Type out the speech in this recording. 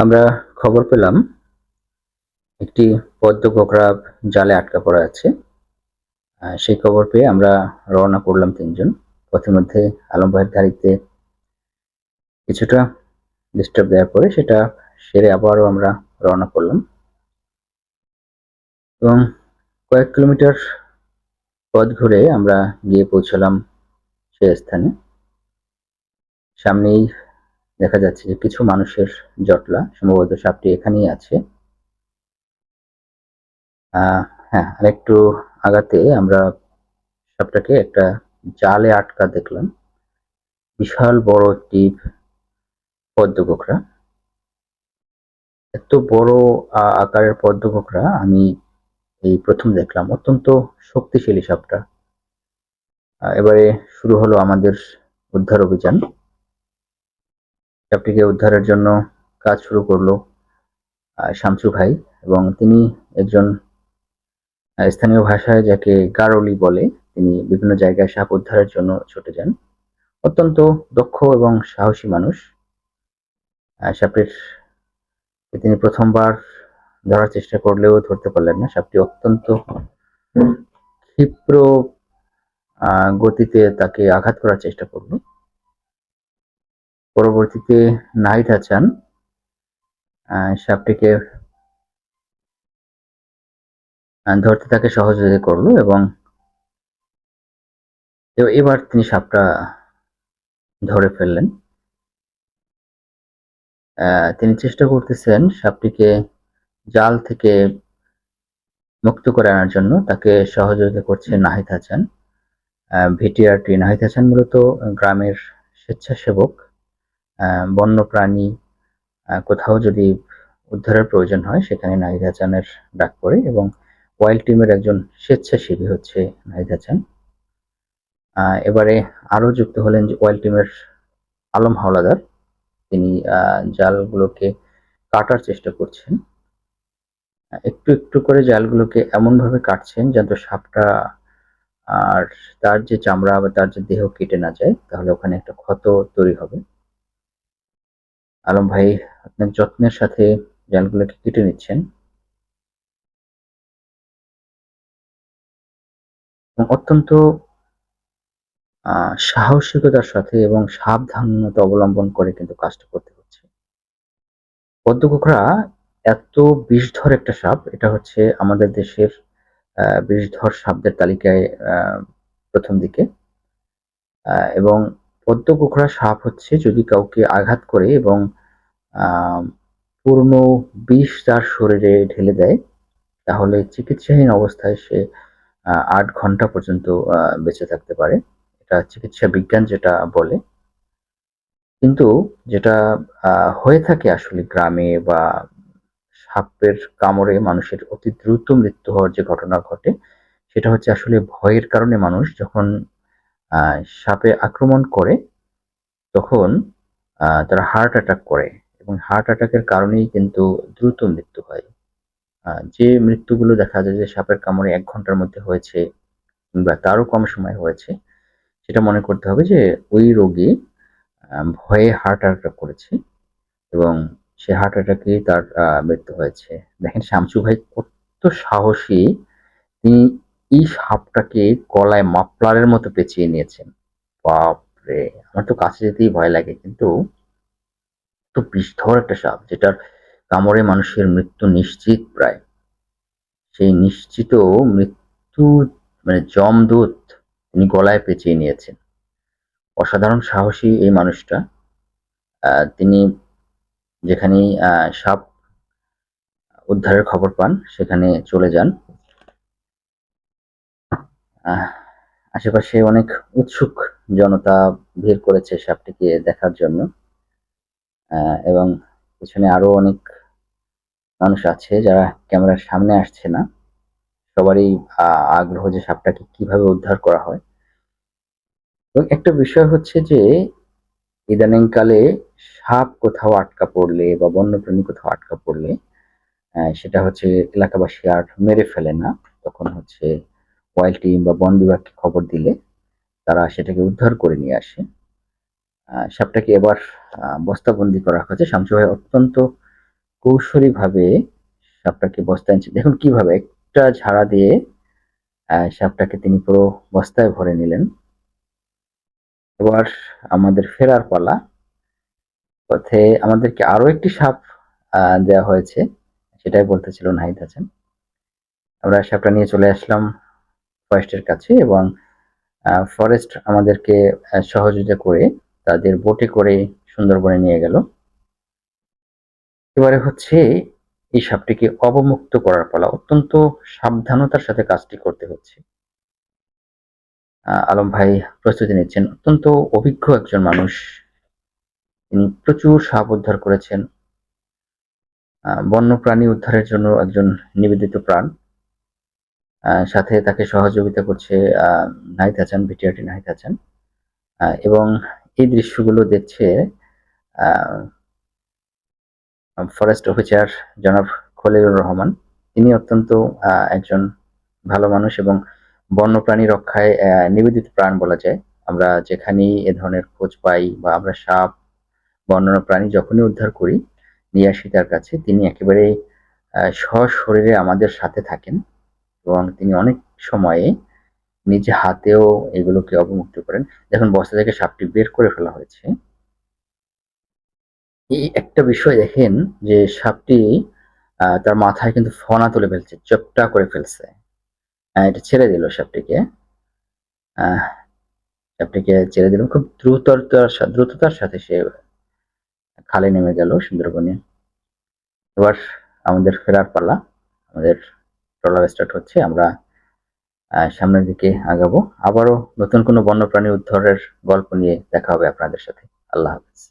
আমরা খবর পেলাম, একটি পদ্ম কোকড়া জালে আটকা পড়া আছে। সেই খবর পেয়ে আমরা রওনা করলাম তিনজন। পথের মধ্যে আলম ভাইয়ের গাড়িতে কিছুটা ডিস্টার্ব দেওয়ার পরে সেটা সেরে আবারও আমরা রওনা করলাম। এবং কয়েক কিলোমিটার পথ ঘুরে আমরা গিয়ে পৌঁছলাম সেই স্থানে। সামনেই দেখা যাচ্ছে যে কিছু মানুষের জটলা, সম্ভবত সাপটি এখানেই আছে। হ্যাঁ আরেকটু আগাতে আমরা সাপটাকে একটা জালে আটকা দেখলাম। বিশাল বড় একটি পদ্ম এত বড় আকারের পদ্ম আমি এই প্রথম দেখলাম। অত্যন্ত শক্তিশালী সাপটা। এবারে শুরু হলো আমাদের উদ্ধার অভিযান। সাপটিকে উদ্ধারের জন্য কাজ শুরু করল শামসু ভাই এবং তিনি একজন স্থানীয় ভাষায় যাকে গারলি বলে, তিনি বিভিন্ন জায়গায় সাপ উদ্ধারের জন্য ছুটে যান। অত্যন্ত দক্ষ এবং সাহসী মানুষ। সাপের, তিনি প্রথমবার ধরার চেষ্টা করলেও ধরতে পারলেন না। সাপটি অত্যন্ত ক্ষিপ্র গতিতে তাকে আঘাত করার চেষ্টা করল। পরবর্তীতে হাসান আহ, সাপটিকে ধরতে তাকে সহযোগিতা করল এবং এবার তিনি সাপটা ধরে ফেললেন। তিনি চেষ্টা করতেছেন সাপটিকে জাল থেকে মুক্ত করে আনার জন্য। তাকে সহযোগিতা করছে নাহিদ হাসান। ভিটিআরটি নাহিদ হাসান মূলত গ্রামের স্বেচ্ছাসেবক। আহ, বন্যপ্রাণী আহ, কোথাও যদি উদ্ধারের প্রয়োজন হয় সেখানে নাহিদ হাসানের ডাক পড়ে এবং ওয়াইল্ড টিমের একজন স্বেচ্ছাসেবী হচ্ছে নাহিদ আহ, এবারে আরও যুক্ত হলেন ওয়াইল্ড টিমের আলম হাওলাদার। তিনি জালগুলোকে কাটার চেষ্টা করছেন। একটু একটু করে জালগুলোকে এমনভাবে কাটছেন যাতে সাপটা আর তার যে চামড়া বা তার যে দেহ কেটে না যায় তাহলে ওখানে একটা ক্ষত তৈরি হবে। আলম ভাই আপনার যত্নের সাথে জালগুলোকে কেটে নিচ্ছেন। অত্যন্ত সাহসিকতার সাথে এবং সাবধানতা অবলম্বন করে কিন্তু কাজটা করতে হচ্ছে। পদ্ম কোকড়া এত বিষধর একটা সাপ, এটা হচ্ছে আমাদের দেশের বিষধর সাপদের তালিকায় প্রথম দিকে। এবং পদ্ম কোকড়া সাপ হচ্ছে যদি কাউকে আঘাত করে এবং পূর্ণ বিষ তার শরীরে ঢেলে দেয়, তাহলে চিকিৎসাহীন অবস্থায় সে আট ঘণ্টা পর্যন্ত বেঁচে থাকতে পারে। এটা চিকিৎসা বিজ্ঞান যেটা বলে। কিন্তু যেটা হয়ে থাকে আসলে গ্রামে বা সাপের কামড়ে মানুষের অতি দ্রুত মৃত্যু হওয়ার যে ঘটনা ঘটে, সেটা হচ্ছে আসলে ভয়ের কারণে মানুষ যখন সাপে আক্রমণ করে, তখন তারা হার্ট অ্যাটাক করে এবং হার্ট অ্যাটাকের কারণেই কিন্তু দ্রুত মৃত্যু হয়। যে মৃত্যুগুলো দেখা যায় যে সাপের কামড়ে এক ঘণ্টার মধ্যে হয়েছে কিংবা তারও কম সময় হয়েছে, সেটা মনে করতে হবে যে ওই রোগী ভয়ে হার্ট অ্যাটাক করেছে এবং সে হার্ট অ্যাটাকে তার মৃত্যু হয়েছে। দেখেন শামসু ভাই কত সাহসী, তিনি এই সাপটাকে গলায় মাফলারের মতো পেঁচিয়ে নিয়েছেন। বাপরে, আমার তো কাছে যেতেই ভয় লাগে, কিন্তু তো বিষধর একটা সাপ, যেটার কামড়ে মানুষের মৃত্যু নিশ্চিত প্রায়। সেই নিশ্চিত মৃত্যু মানে জমদূত তিনি গলায় পেঁচিয়ে নিয়েছেন। অসাধারণ সাহসী এই মানুষটা। তিনি যেখানেই সাপ উদ্ধারের খবর পান, সেখানে চলে যান। আশেপাশে অনেক উৎসুক জনতা ভিড় করেছে সাপটিকে দেখার জন্য। এবং পিছনে আরও অনেক মানুষ আছে যারা ক্যামেরার সামনে আসছে না। সবারই আগ্রহ যে সাপটাকে কীভাবে উদ্ধার করা হয়। এবং একটা বিষয় হচ্ছে যে, ইদানিংকালে সাপ কোথাও আটকা পড়লে বা বন্যপ্রাণী কোথাও আটকা পড়লে সেটা হচ্ছে এলাকাবাসী আর মেরে ফেলে না। তখন হচ্ছে ওয়াইল্ড টিম বা বন বিভাগকে খবর দিলে তারা সেটাকে উদ্ধার করে নিয়ে আসে। সাপটাকে এবার বস্তাবন্দি করা হয়েছে। শামসু ভাই অত্যন্ত কৌশলীভাবে সাপটাকে বস্তায় আনছেন দেখুন কীভাবে একটা ঝাড়া দিয়ে সাপটাকে তিনি পুরো বস্তায় ভরে নিলেন। এবার আমাদের ফেরার পালা। পথে আমাদেরকে আরও একটি সাপ দেওয়া হয়েছে। সেটাই বলতেছিল নাহিদ হাসান। আমরা সাপটা নিয়ে চলে আসলাম ফরেস্টের কাছে এবং ফরেস্ট আমাদেরকে সহযোগিতা করে তাদের বোটে করে সুন্দরবনে নিয়ে গেল। এবারে হচ্ছে এই সাপটিকে অবমুক্ত করার পালা অত্যন্ত সাবধানতার সাথে কাজটি করতে হচ্ছে। আলম ভাই প্রস্তুতি নিচ্ছেন। অত্যন্ত অভিজ্ঞ একজন মানুষ। তিনি প্রচুর সাপ উদ্ধার করেছেন। আহ, বন্যপ্রাণী উদ্ধারের জন্য একজন নিবেদিত প্রাণ। সাথে তাকে সহযোগিতা করছে নাহিদ হাসান, ভিটিআরটি নাহিদ হাসান। এবং এই দৃশ্যগুলো দেখছে ফরেস্ট অফিসার জনাব খলিলুর রহমান। তিনি অত্যন্ত একজন ভালো মানুষ এবং বন্যপ্রাণী রক্ষায় নিবেদিত প্রাণ বলা যায়। আমরা যেখানেই এ ধরনের খোঁজ পাই বা আমরা সাপ বন্য প্রাণী যখনই উদ্ধার করি, নিয়ে আসি তার কাছে, তিনি একেবারে সশরীরে আমাদের সাথে থাকেন। এবং তিনি অনেক সময়ে নিজে হাতেও এগুলোকে অবমুক্ত করেন। দেখুন, বস্তা থেকে সাপটি বের করে ফেলা হয়েছে। এই একটা বিষয় দেখেন যে সাপটি তার মাথায় কিন্তু ফনা তুলে ফেলছে, চপটা করে ফেলছে। এটা ছেড়ে দিল সাপটিকে। সাপটিকে ছেড়ে দিল। খুব দ্রুততার দ্রুততার সাথে সে খালে নেমে গেল সুন্দরবনে। এবার আমাদের ফেরার পালা, আমাদের ট্রলার স্টার্ট হচ্ছে, আমরা সামনের দিকে আগাবো। আবারও নতুন কোনো বন্যপ্রাণী উদ্ধারের গল্প নিয়ে দেখা হবে আপনাদের সাথে। আল্লাহ হাফেজ।